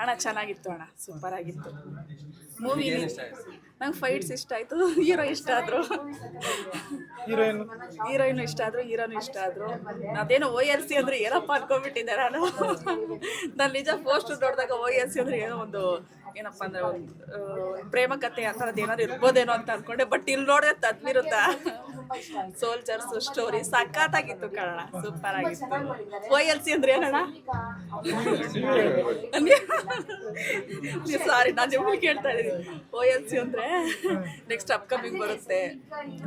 ಅಣ್ಣ ಚೆನ್ನಾಗಿತ್ತು ಅಣ್ಣ ಸೂಪರ್ ಆಗಿತ್ತು. ಮೂವಿ ನಂಗೆ ಫೈಟ್ಸ್ ಇಷ್ಟ ಆಯ್ತು ಹೀರೋ ಇಷ್ಟ ಆದ್ರು. ಹೀರೋಯಿನ್? ಹೀರೋಯಿನ್ ಇಷ್ಟ ಆದ್ರು ಹೀರೋನು ಇಷ್ಟ ಆದ್ರು. ಅದೇನೋ ಓ ಎಲ್ ಸಿ ಅಂದ್ರೆ ಏನಪ್ಪ ಅನ್ಕೊಂಡ್ಬಿಟ್ಟಿದ್ದೆ ನಾನು. ನಾನು ನಿಜ ಪೋಸ್ಟ್ ನೋಡಿದಾಗ ಓ ಎಲ್ ಸಿ ಅಂದ್ರೆ ಏನೋ ಒಂದು ಏನಪ್ಪ ಅಂದ್ರೆ ಒಂದು ಪ್ರೇಮ ಕಥೆ ಆ ಥರದ್ದು ಏನಾದ್ರು ಇರ್ಬೋದೇನೋ ಅಂತ ಅನ್ಕೊಂಡೆ. ಬಟ್ ಇಲ್ಲಿ ನೋಡಿದ್ರೆ ತದ್ವಿರುತ್ತ ಸೋಲ್ಜರ್ಸ್ ಸ್ಟೋರಿ ಸಖತ್ತಾಗಿತ್ತು ಕಣ ಸೂಪರ್ ಆಗಿತ್ತು. ಓ ಎಲ್ ಸಿ ಅಂದ್ರೆ ಏನಣ್ಣ? ಸಾರಿ ನಾನು ನಿಮ್ಮಲ್ಲಿ ಕೇಳ್ತಾ ಇದ್ದೀನಿ. ಓ ಎಲ್ ಸಿ ಅಂದ್ರೆ ನೆಕ್ಸ್ಟ್ ಅಪ್ಕಮಿಂಗ್ ಬರುತ್ತೆ.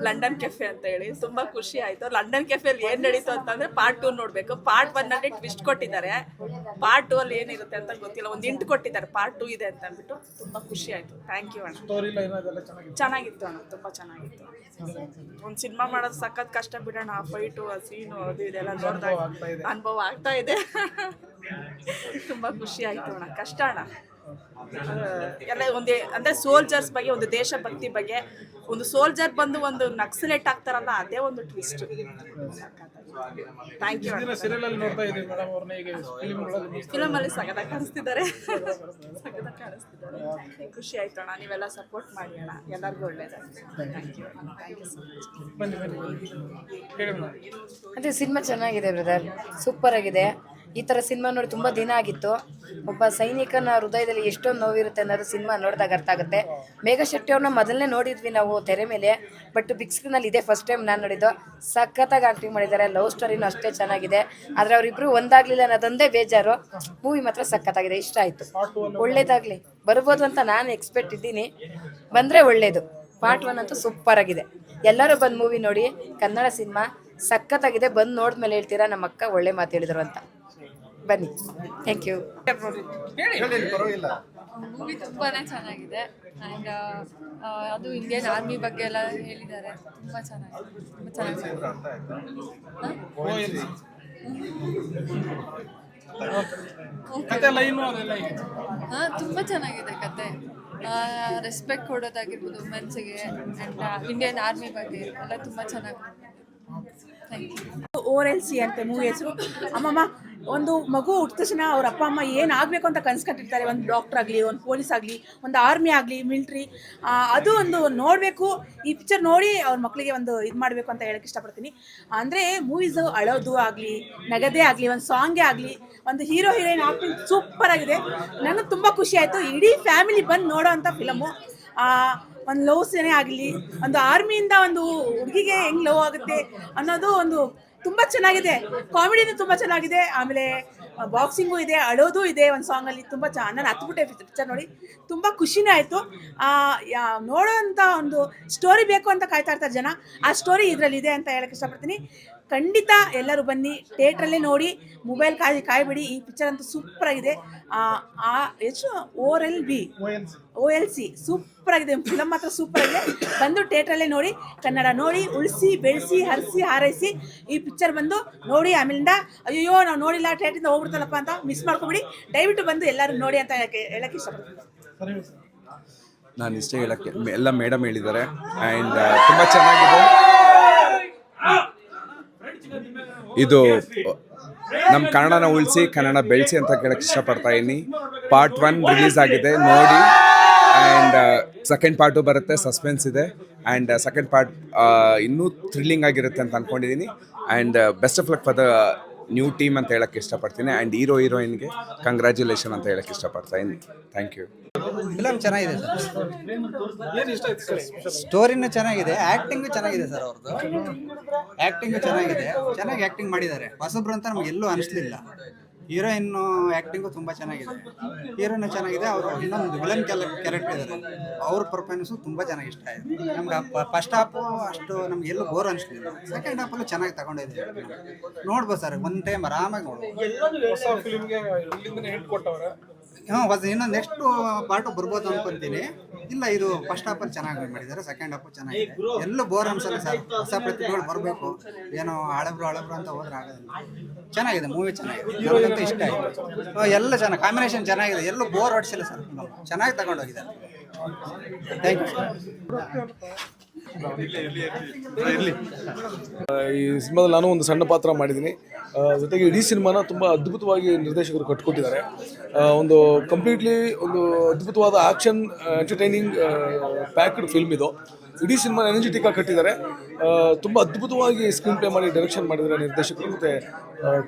ಲಂಡನ್ ಕೆಫೆ ಅಂತ ಹೇಳಿ ತುಂಬಾ ಖುಷಿ ಆಯ್ತು. ಲಂಡನ್ ಕೆಫೆಯಲ್ಲಿ ಏನ್ ನಡೀತು ಅಂತಂದ್ರೆ ಪಾರ್ಟ್ ಟೂ ನೋಡ್ಬೇಕು. ಪಾರ್ಟ್ ಒನ್ ಅಲ್ಲಿ ಟ್ವಿಸ್ಟ್ ಕೊಟ್ಟಿದ್ದಾರೆ. ಪಾರ್ಟ್ ಟೂ ಅಲ್ಲಿ ಏನಿರುತ್ತೆ ಅಂತ ಗೊತ್ತಿಲ್ಲ. ಒಂದ್ ಇಂಟ್ ಕೊಟ್ಟಿದ್ದಾರೆ. ಪಾರ್ಟ್ ಟೂ ಇದೆ ಅಂತ ಅಂದ್ಬಿಟ್ಟು ತುಂಬಾ ಖುಷಿ ಆಯ್ತು. ಥ್ಯಾಂಕ್ ಯು ಅಣ್ಣ. ಚೆನ್ನಾಗಿತ್ತು ಅಣ್ಣ ತುಂಬಾ ಚೆನ್ನಾಗಿತ್ತು. ಒಂದು ಸಿನಿಮಾ ಮಾಡೋದು ಸಖತ್ ಕಷ್ಟ ಬಿಡೋಣ. ಆ ಫೈಟು ಆ ಸೀನು ಅದು ಇದೆಲ್ಲ ನೋಡಿದಾಗ ಅನುಭವ ಆಗ್ತಾ ಇದೆ. ತುಂಬಾ ಖುಷಿ ಆಯ್ತು ಅಣ್ಣ. ಕಷ್ಟ ಅಣ್ಣ. ಎಲ್ಲ ಒಂದು ಅಂದ್ರೆ ಸೋಲ್ಜರ್ಸ್ ಬಗ್ಗೆ ಒಂದು ದೇಶಭಕ್ತಿ ಬಗ್ಗೆ ಒಂದು ಸೋಲ್ಜರ್ ಬಂದು ಒಂದು ನಕ್ಸಲೇಟ್ ಆಗ್ತಾರಲ್ಲ ಅದೇ ಒಂದು ಟ್ವಿಸ್ಟ್ ಥ್ಯಾಂಕ್ ಯು ದಿನ ಸೀರಿಯಲ್ ಅಲ್ಲಿ ನೋಡ್ತಾ ಇದೀವಿ ಮೇಡಮ್ ಅವ್ರನ್ನ ಈಗ ಫಿಲ್ಮ್ಗಳಲ್ಲಿ ಫಿಲಮ್ ಅಲ್ಲಿ ಸಗದಾಗಿ ಕಾಣಿಸ್ತಿದ್ದಾರೆ. ಸಗದ ಕಾಣಿಸ್ತಿದ್ದಾರೆ. ಖುಷಿ ಆಯ್ತು ಅಣ್ಣ ನೀವೆಲ್ಲ ಸಪೋರ್ಟ್ ಮಾಡಿ ಅಣ್ಣ. ಎಲ್ಲರಿಗೂ ಒಳ್ಳೇದ. Thank you thank you so much ಬನ್ನಿ ಬನ್ನಿ. ಹೇಳಿ ಮೇಡಮ್ ಅದೇ ಸಿನಿಮಾ ಚೆನ್ನಾಗಿದೆ ಬ್ರದರ್ ಸೂಪರ್ ಆಗಿದೆ. ಈ ಥರ ಸಿನಿಮಾ ನೋಡಿ ತುಂಬ ದಿನ ಆಗಿತ್ತು. ಒಬ್ಬ ಸೈನಿಕನ ಹೃದಯದಲ್ಲಿ ಎಷ್ಟೊಂದು ನೋವಿರುತ್ತೆ ಅನ್ನೋದು ಸಿನಿಮಾ ನೋಡಿದಾಗ ಅರ್ಥ ಆಗುತ್ತೆ. ಮೇಘ ಶೆಟ್ಟಿ ಅವ್ರನ್ನ ಮೊದಲನೇ ನೋಡಿದ್ವಿ ನಾವು ತೆರೆ ಮೇಲೆ, ಬಟ್ ಬಿಗ್ ಸ್ಕ್ರೀನಲ್ಲಿ ಇದೇ ಫಸ್ಟ್ ಟೈಮ್ ನಾನು ನೋಡಿದ್ದು. ಸಖತ್ತಾಗಿ ಆಕ್ಟಿಂಗ್ ಮಾಡಿದ್ದಾರೆ ಲವ್ ಸ್ಟೋರಿನೂ ಅಷ್ಟೇ ಚೆನ್ನಾಗಿದೆ. ಆದರೆ ಅವರಿಬ್ಬರು ಒಂದಾಗ್ಲಿಲ್ಲ ಅನ್ನೋದೊಂದೇ ಬೇಜಾರು. ಮೂವಿ ಮಾತ್ರ ಸಖತ್ತಾಗಿದೆ, ಇಷ್ಟ ಆಯಿತು. ಒಳ್ಳೇದಾಗಲಿ, ಬರ್ಬೋದು ಅಂತ ನಾನು ಎಕ್ಸ್ಪೆಕ್ಟ್ ಇದ್ದೀನಿ. ಬಂದರೆ ಒಳ್ಳೇದು. ಪಾರ್ಟ್ ಒನ್ ಅಂತೂ ಸೂಪರ್ ಆಗಿದೆ. ಎಲ್ಲರೂ ಬಂದು ಮೂವಿ ನೋಡಿ, ಕನ್ನಡ ಸಿನಿಮಾ ಸಖತ್ತಾಗಿದೆ. ಬಂದು ನೋಡಿದ್ಮೇಲೆ ಹೇಳ್ತೀರಾ ನಮ್ಮ ಅಕ್ಕ ಒಳ್ಳೆ ಮಾತು ಹೇಳಿದರು ಅಂತ. ಬನ್ನಿ. ಥ್ಯಾಂಕ್ ಯು ಮೂವಿ ತುಂಬಾ ಚೆನ್ನಾಗಿದೆ. ಆ್ಯಂಡ್ ಅದು ಇಂಡಿಯನ್ ಆರ್ಮಿ ಬಗ್ಗೆ ಎಲ್ಲ ಹೇಳಿದ್ದಾರೆ. ತುಂಬ ಚೆನ್ನಾಗಿದೆ. ತುಂಬ ಚೆನ್ನಾಗಿದೆ. ಹಾಂ? ತುಂಬ ಚೆನ್ನಾಗಿದೆ ಕತೆ. ರೆಸ್ಪೆಕ್ಟ್ ಕೊಡೋದಾಗಿರ್ಬೋದು ವುಮೆನ್ಸ್ಗೆ ಆ್ಯಂಡ್ ಇಂಡಿಯನ್ ಆರ್ಮಿ ಬಗ್ಗೆ ಎಲ್ಲ ತುಂಬ ಚೆನ್ನಾಗಿ. Thank you O L C ಅಂತೆ ಮೂವಿ ಹೆಸರು. ಅಮ್ಮಮ್ಮ ಒಂದು ಮಗು ಹುಟ್ಟಿದ ತಕ್ಷಣ ಅವ್ರ ಅಪ್ಪ, ಅಮ್ಮ ಏನು ಆಗಬೇಕು ಅಂತ ಕನ್ಸ್ಕೊಂಡಿರ್ತಾರೆ ಒಂದು ಡಾಕ್ಟರ್ ಆಗಲಿ, ಒಂದು ಪೊಲೀಸ್ ಆಗಲಿ, ಒಂದು ಆರ್ಮಿ ಆಗಲಿ ಮಿಲ್ಟ್ರಿ ಅದು ಒಂದು ನೋಡಬೇಕು. ಈ ಪಿಕ್ಚರ್ ನೋಡಿ ಅವ್ರ ಮಕ್ಕಳಿಗೆ ಒಂದು ಇದು ಮಾಡಬೇಕು ಅಂತ ಹೇಳಕ್ಕೆ ಇಷ್ಟಪಡ್ತೀನಿ. ಅಂದರೆ ಮೂವೀಸು ಅಳೋದು ಆಗಲಿ, ನಗದೇ ಆಗಲಿ, ಒಂದು ಸಾಂಗೇ ಆಗಲಿ, ಒಂದು ಹೀರೋ ಹೀರೋಯಿನ್ ಆಕ್ಟಿಂಗ್ ಸೂಪರ್ ಆಗಿದೆ. ನನಗೆ ತುಂಬ ಖುಷಿ ಆಯಿತು. ಇಡೀ ಫ್ಯಾಮಿಲಿ ಬಂದು ನೋಡೋ ಅಂಥ ಫಿಲಮು ಒಂದು ಲವ್ ಸೇನೆ ಆಗಲಿ, ಒಂದು ಆರ್ಮಿಯಿಂದ ಒಂದು ಹುಡುಗಿಗೆ ಹೆಂಗೆ ಲವ್ ಆಗುತ್ತೆ ಅನ್ನೋದು ಒಂದು ತುಂಬ ಚೆನ್ನಾಗಿದೆ. ಕಾಮಿಡಿನೂ ತುಂಬಾ ಚೆನ್ನಾಗಿದೆ. ಆಮೇಲೆ ಬಾಕ್ಸಿಂಗು ಇದೆ, ಅಳೋದು ಇದೆ ಒಂದು ಸಾಂಗಲ್ಲಿ ತುಂಬಾ ಚೆನ್ನಾಗಿ ನಾನು ಹತ್ಬಿಟ್ಟೆ ಪಿಕ್ಚರ್ ನೋಡಿ. ತುಂಬಾ ಖುಷಿನೇ ಆಯಿತು. ನೋಡೋ ಅಂತ ಒಂದು ಸ್ಟೋರಿ ಬೇಕು ಅಂತ ಕಾಯ್ತಾ ಇರ್ತಾರೆ ಜನ. ಆ ಸ್ಟೋರಿ ಇದರಲ್ಲಿ ಇದೆ ಅಂತ ಹೇಳಕ್ ಇಷ್ಟಪಡ್ತೀನಿ. ಖಂಡಿತ ಎಲ್ಲರೂ ಬನ್ನಿ. ಥಿಯೇಟ್ರಲ್ಲೇ ನೋಡಿ. ಮೊಬೈಲ್ ಕಾಯಿ, ಕಾಯ್ಬಿಡಿ. ಈ ಪಿಕ್ಚರ್ ಅಂತೂ ಸೂಪರ್ ಆಗಿದೆ ಆ ಎಷ್ಟು O L B? O L C. Super ಆಗಿದೆ ಫಿಲಮ್ ಮಾತ್ರ ಸೂಪರ್ ಆಗಿದೆ ಬಂದು ಥಿಯೇಟ್ರಲ್ಲೇ ನೋಡಿ. ಕನ್ನಡ ನೋಡಿ. ಉಳಿಸಿ, ಬೆಳೆಸಿ, ಹರಿಸಿ, ಹಾರೈಸಿ ಈ ಪಿಕ್ಚರ್ ಬಂದು ನೋಡಿ. ಆಮೇಲಿಂದ ಅಯ್ಯೋ ನಾವು ನೋಡಿಲ್ಲ. ಥಿಯೇಟ್ರಿಂದ ಹೋಗ್ಬಿಡ್ತಲ್ಲಪ್ಪ ಅಂತ ಮಿಸ್ ಮಾಡ್ಕೊಬಿಡಿ. ದಯವಿಟ್ಟು ಬಂದು ಎಲ್ಲರೂ ನೋಡಿ ಅಂತ ಹೇಳಕ್ಕೆ ಇಷ್ಟಪಡ್ತೀನಿ. ನಾನು ಇಷ್ಟೇ ಹೇಳಕ್ಕೆ. ಎಲ್ಲ ಮೇಡಮ್ ಹೇಳಿದ್ದಾರೆ. ಆ್ಯಂಡ್ ತುಂಬ ಚೆನ್ನಾಗಿದೆ. ಇದು ನಮ್ಮ ಕನ್ನಡನ ಉಳಿಸಿ ಕನ್ನಡ ಬೆಳೆಸಿ ಅಂತ ಕೇಳಕ್ಕೆ ಇಷ್ಟಪಡ್ತಾ ಇದ್ದೀನಿ. ಪಾರ್ಟ್ ಒನ್ ರಿಲೀಸ್ ಆಗಿದೆ, ನೋಡಿ. ಆ್ಯಂಡ್ ಸೆಕೆಂಡ್ ಪಾರ್ಟು ಬರುತ್ತೆ ಸಸ್ಪೆನ್ಸ್ ಇದೆ. ಆ್ಯಂಡ್ ಸೆಕೆಂಡ್ ಪಾರ್ಟ್ ಇನ್ನೂ ಥ್ರಿಲ್ಲಿಂಗ್ ಆಗಿರುತ್ತೆ ಅಂತ ಅಂದ್ಕೊಂಡಿದ್ದೀನಿ and best of luck for the new team ಅಂತ ಹೇಳಕ್ಕೆ ಇಷ್ಟಪಡ್ತೀನಿ. ಆ್ಯಂಡ್ ಹೀರೋ ಹೀರೋಯಿನ್ಗೆ ಕಂಗ್ರ್ಯಾಚುಲೇಷನ್ ಅಂತ ಹೇಳಕ್ಕೆ ಇಷ್ಟಪಡ್ತಾ ಇದ್ದೀನಿ. ಥ್ಯಾಂಕ್ ಯು ಫಿಲಮ್ ಚೆನ್ನಾಗಿದೆ ಸರ್. ಸ್ಟೋರಿನೂ ಚೆನ್ನಾಗಿದೆ ಆ್ಯಕ್ಟಿಂಗು ಚೆನ್ನಾಗಿದೆ ಸರ್ ಅವ್ರದ್ದು ಆ್ಯಕ್ಟಿಂಗು ಚೆನ್ನಾಗಿದೆ. ಚೆನ್ನಾಗಿ ಆ್ಯಕ್ಟಿಂಗ್ ಮಾಡಿದ್ದಾರೆ. ಹೊಸಬ್ರು ಅಂತ ನಮ್ಗೆ ಎಲ್ಲೂ ಅನಿಸ್ಲಿಲ್ಲ. ಹೀರೋಯಿನ್ ಆ್ಯಕ್ಟಿಂಗು ತುಂಬ ಚೆನ್ನಾಗಿದೆ. ಹೀರೋನು ಚೆನ್ನಾಗಿದೆ ಅವರು ಇನ್ನೊಂದು ವಿಲನ್ ಕ್ಯಾರೆಕ್ಟರ್ ಇದ್ದಾರೆ ಅವ್ರ ಪರ್ಫಾರ್ಮೆನ್ಸು ತುಂಬ ಚೆನ್ನಾಗಿ ಇಷ್ಟ ಆಯಿತು. ನಮ್ಗೆ ಫಸ್ಟ್ ಹಾಫು ಅಷ್ಟು ನಮ್ಗೆ ಎಲ್ಲೂ ಬೋರ್ ಅನಿಸ್ಲಿಲ್ಲ. ಸೆಕೆಂಡ್ ಹಾಫಲ್ಲೂ ಚೆನ್ನಾಗಿ ತಗೊಂಡಿದ್ವಿ ನೋಡ್ಬೋದು ಸರ್ ಒಂದು ಟೈಮ್ ಆರಾಮಾಗಿ ನೋಡ್ಬೋದು. ಹಾಂ, ಹೊಸ ಇನ್ನೊಂದು ನೆಕ್ಸ್ಟ್ ಪಾರ್ಟು ಬರ್ಬೋದು ಅನ್ಕೊಂತೀನಿ. ಇಲ್ಲ, ಇದು ಫಸ್ಟ್ ಹಾಫ್ ಚೆನ್ನಾಗಿ ಮಾಡಿದ್ದಾರೆ ಸೆಕೆಂಡ್ ಹಾಫ್ ಚೆನ್ನಾಗಿದೆ. ಎಲ್ಲೂ ಬೋರ್ ಅನ್ಸಲ್ಲ ಸರ್. ಹೊಸ ಪ್ರತಿಭೆಗಳು ಬರಬೇಕು. ಏನೋ ಹಳಬ್ರು ಹಳಬ್ರು ಅಂತ ಹೋದ್ರೆ ಆಗೋದಿಲ್ಲ ಚೆನ್ನಾಗಿದೆ ಮೂವಿ ಚೆನ್ನಾಗಿದೆ. ಇಷ್ಟ ಆಯಿತು. ಎಲ್ಲ ಚೆನ್ನಾಗಿ ಕಾಂಬಿನೇಷನ್ ಚೆನ್ನಾಗಿದೆ. ಎಲ್ಲೂ ಬೋರ್ ಹೊಡಿಸಿಲ್ಲ ಸರ್. ಚೆನ್ನಾಗಿ ತಗೊಂಡೋಗಿದ್ದಾರೆ ಥ್ಯಾಂಕ್ ಯು ಸರ್ ಈ ಸಿನಿಮಾದಲ್ಲಿ ನಾನು ಒಂದು ಸಣ್ಣ ಪಾತ್ರ ಮಾಡಿದ್ದೀನಿ. ಜೊತೆಗೆ ಇಡೀ ಸಿನಿಮಾನ ತುಂಬ ಅದ್ಭುತವಾಗಿ ನಿರ್ದೇಶಕರು ಕಟ್ಕೊಟ್ಟಿದ್ದಾರೆ. ಒಂದು ಕಂಪ್ಲೀಟ್ಲಿ ಒಂದು ಅದ್ಭುತವಾದ ಆಕ್ಷನ್ ಎಂಟರ್ಟೈನಿಂಗ್ ಪ್ಯಾಕ್ಡ್ ಫಿಲ್ಮ್ ಇದು. ಇಡೀ ಸಿನಿಮಾ ಎನರ್ಜೆಟಿಕ್ ಆಗಿ ಕಟ್ಟಿದ್ದಾರೆ. ತುಂಬ ಅದ್ಭುತವಾಗಿ ಸ್ಕ್ರೀನ್ ಪ್ಲೇ ಮಾಡಿ ಡೈರೆಕ್ಷನ್ ಮಾಡಿದ್ದಾರೆ ನಿರ್ದೇಶಕರು ಮತ್ತು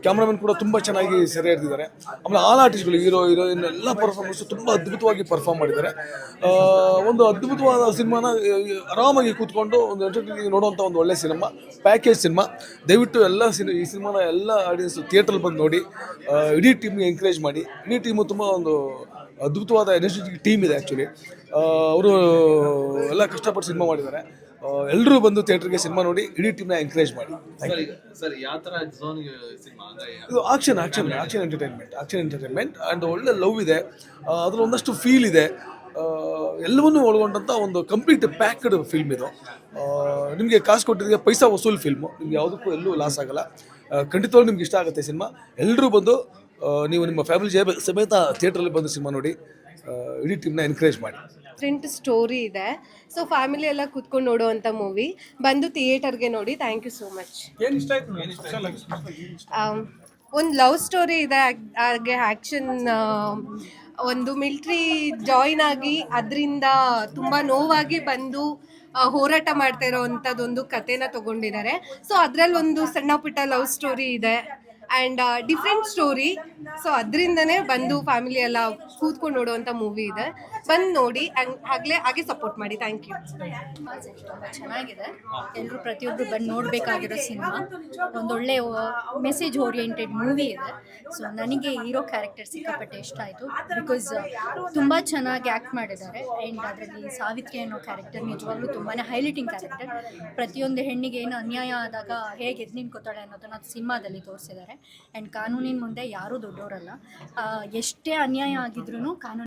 ಕ್ಯಾಮ್ರಾಮನ್ ಕೂಡ ತುಂಬ ಚೆನ್ನಾಗಿ ಸೆರೆ ಹಿಡಿದಿದ್ದಾರೆ ಆಮೇಲೆ ಆಲ್ ಆರ್ಟಿಸ್ಟ್ಗಳು ಹೀರೋ ಹೀರೋಯಿನ್ ಎಲ್ಲ ಪರ್ಫಾರ್ಮೆನ್ಸು ತುಂಬ ಅದ್ಭುತವಾಗಿ ಪರ್ಫಾರ್ಮ್ ಮಾಡಿದ್ದಾರೆ. ಒಂದು ಅದ್ಭುತವಾದ ಸಿನಿಮಾನ ಆರಾಮಾಗಿ ಕೂತ್ಕೊಂಡು ಒಂದು ಎಂಟರ್ಟೈನಿಂಗ್ ನೋಡುವಂಥ ಒಂದು ಒಳ್ಳೆ ಸಿನಿಮಾ ಪ್ಯಾಕೇಜ್ ಸಿನಿಮಾ. ದಯವಿಟ್ಟು ಎಲ್ಲ ಸಿನಿ, ಈ ಸಿನಿಮಾನ ಎಲ್ಲ ಆಡಿಯನ್ಸು ಥಿಯೇಟ್ರಲ್ಲಿ ಬಂದು ನೋಡಿ ಇಡೀ ಟೀಮ್ಗೆ ಎಂಕರೇಜ್ ಮಾಡಿ, ಇಡೀ ಟೀಮು ತುಂಬ ಒಂದು ಅದ್ಭುತವಾದ ಎನರ್ಜೆಟಿಕ್ ಟೀಮ್ ಇದೆ ಆ್ಯಕ್ಚುಲಿ ಅವರು ಎಲ್ಲ ಕಷ್ಟಪಟ್ಟು ಸಿನಿಮಾ ಮಾಡಿದ್ದಾರೆ. ಎಲ್ಲರೂ ಬಂದು ಥಿಯೇಟ್ರಿಗೆ ಸಿನಿಮಾ ನೋಡಿ ಇಡೀ ಟೀಮ್ನ ಎಂಕರೇಜ್ ಮಾಡಿ. ಇದು action action action entertainment action entertainment and ಒಳ್ಳೆ ಲವ್ ಇದೆ. ಅದರ ಒಂದಷ್ಟು ಫೀಲ್ ಇದೆ. ಎಲ್ಲವನ್ನೂ ಒಳಗೊಂಡಂಥ ಒಂದು ಕಂಪ್ಲೀಟ್ ಪ್ಯಾಕ್ಡ್ ಫಿಲ್ಮ್ ಇದು. ನಿಮಗೆ ಕಾಸು ಕೊಟ್ಟಿದ್ದಕ್ಕೆ ಪೈಸಾ ವಸೂಲ್ ಫಿಲ್ಮು ನಿಮ್ಗೆ ಯಾವುದಕ್ಕೂ ಎಲ್ಲೂ ಲಾಸ್ ಆಗಲ್ಲ. ಖಂಡಿತವಾಗ್ಲೂ ನಿಮ್ಗೆ ಇಷ್ಟ ಆಗುತ್ತೆ ಸಿನಿಮಾ ಎಲ್ಲರೂ ಬಂದು ನೀವು ನಿಮ್ಮ ಫ್ಯಾಮಿಲಿ ಜೇ ಸಮೇತ ಥಿಯೇಟ್ರಲ್ಲಿ ಬಂದು ಸಿನಿಮಾ ನೋಡಿ ಇಡೀ ಟೀಮ್ನ ಎನ್ಕರೇಜ್ ಮಾಡಿ. ಡಿಫ್ರೆಂಟ್ ಸ್ಟೋರಿ ಇದೆ. ಸೊ ಫ್ಯಾಮಿಲಿ ಎಲ್ಲ ಕುತ್ಕೊಂಡು ನೋಡುವಂಥ ಮೂವಿ ಬಂದು ಥಿಯೇಟರ್ಗೆ ನೋಡಿ. ಥ್ಯಾಂಕ್ ಯು ಸೋ ಮಚ್ ಏನು ಇಷ್ಟ ಆಯ್ತು ಏನು ಸ್ಪೆಷಲ್ ಒಂದು ಲವ್ ಸ್ಟೋರಿ ಇದೆ. ಹಾಗ್- ಹಾಗೆ ಆ್ಯಕ್ಷನ್ ಒಂದು ಮಿಲ್ಟ್ರಿ ಜಾಯಿನ್ ಆಗಿ ಅದರಿಂದ ತುಂಬ ನೋವಾಗಿ ಬಂದು ಹೋರಾಟ ಮಾಡ್ತಾ ಇರೋವಂಥದ್ದೊಂದು ಕಥೆನ ತಗೊಂಡಿದ್ದಾರೆ. ಸೊ ಅದರಲ್ಲಿ ಒಂದು ಸಣ್ಣ ಪುಟ್ಟ ಲವ್ ಸ್ಟೋರಿ ಇದೆ. ಆ್ಯಂಡ್ ಡಿಫ್ರೆಂಟ್ ಸ್ಟೋರಿ ಸೊ ಅದರಿಂದನೇ ಬಂದು ಫ್ಯಾಮಿಲಿ ಎಲ್ಲ ಕೂತ್ಕೊಂಡು ನೋಡುವಂಥ ಮೂವಿ ಇದೆ. ಬಂದು ನೋಡಿ ಆಗ್ಲೇ ಹಾಗೆ ಸಪೋರ್ಟ್ ಮಾಡಿ. ಥ್ಯಾಂಕ್ ಯು ಚೆನ್ನಾಗಿದೆ. ಎಲ್ಲರೂ ಪ್ರತಿಯೊಬ್ಬರು ಬಂದು ನೋಡ್ಬೇಕಾಗಿರೋ ಸಿನಿಮಾ. ಒಂದೊಳ್ಳೆ ಮೆಸೇಜ್ ಓರಿಯೆಂಟೆಡ್ ಮೂವಿ ಇದೆ. ಸೊ ನನಗೆ ಹೀರೋ ಕ್ಯಾರೆಕ್ಟರ್ ಸಿಕ್ಕಾಪಟ್ಟೆ ಇಷ್ಟ ಆಯಿತು. ಬಿಕಾಸ್ ತುಂಬ ಚೆನ್ನಾಗಿ ಆ್ಯಕ್ಟ್ ಮಾಡಿದ್ದಾರೆ. ಆ್ಯಂಡ್ ಅದರಲ್ಲಿ ಸಾವಿತ್ರಿ ಅನ್ನೋ ಕ್ಯಾರೆಕ್ಟರ್ ನಿಜವಾಗ್ಲೂ ತುಂಬಾ ಹೈಲೈಟಿಂಗ್ ಕ್ಯಾರೆಕ್ಟರ್ ಪ್ರತಿಯೊಂದು ಹೆಣ್ಣಿಗೆ ಏನು ಅನ್ಯಾಯ ಆದಾಗ ಹೇಗೆ ಎದ್ದು ನಿಂತ್ಕೋತಾಳೆ ಅನ್ನೋದನ್ನ ಸಿನಿಮಾದಲ್ಲಿ ತೋರಿಸಿದ್ದಾರೆ. ಆ್ಯಂಡ್ ಕಾನೂನಿನ ಮುಂದೆ ಯಾರೂ ದೊಡ್ಡವರಲ್ಲ ಎಷ್ಟೇ ಅನ್ಯಾಯ ಆಗಿದ್ರೂ ಕಾನೂನು